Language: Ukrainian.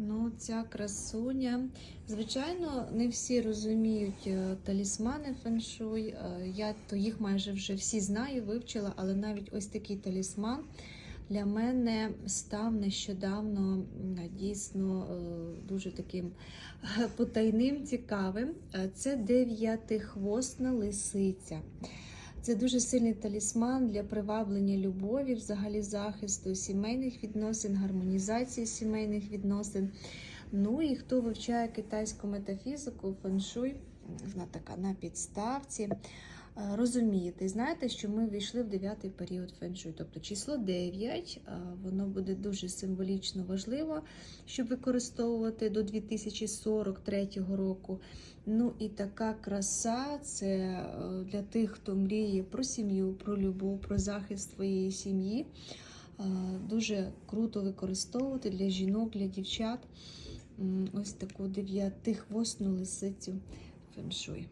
Ну, ця красуня. Звичайно, не всі розуміють е, талісмани феншуй. Е, Я то їх майже вже всі знаю, вивчила, але навіть ось такий талісман для мене став нещодавно дійсно е, дуже таким потайним, цікавим. Це дев'ятихвостна лисиця. Це дуже сильний талісман для приваблення любові, взагалі захисту сімейних відносин, гармонізації сімейних відносин. Ну і хто вивчає китайську метафізику, феншуй, вона така на підставці. е, Розумієте, знаєте, що ми війшли в дев'ятий період феншуй, тобто число 9, е, воно буде дуже символічно важливо, щоб використовувати до 2043 року. Ну і така краса це е, для тих, хто мріє про сім'ю, про любов, про захист своєї сім'ї. Дуже круто використовувати для жінок, для дівчат. Ось таку дев'ятихвостну лисицю феншуй.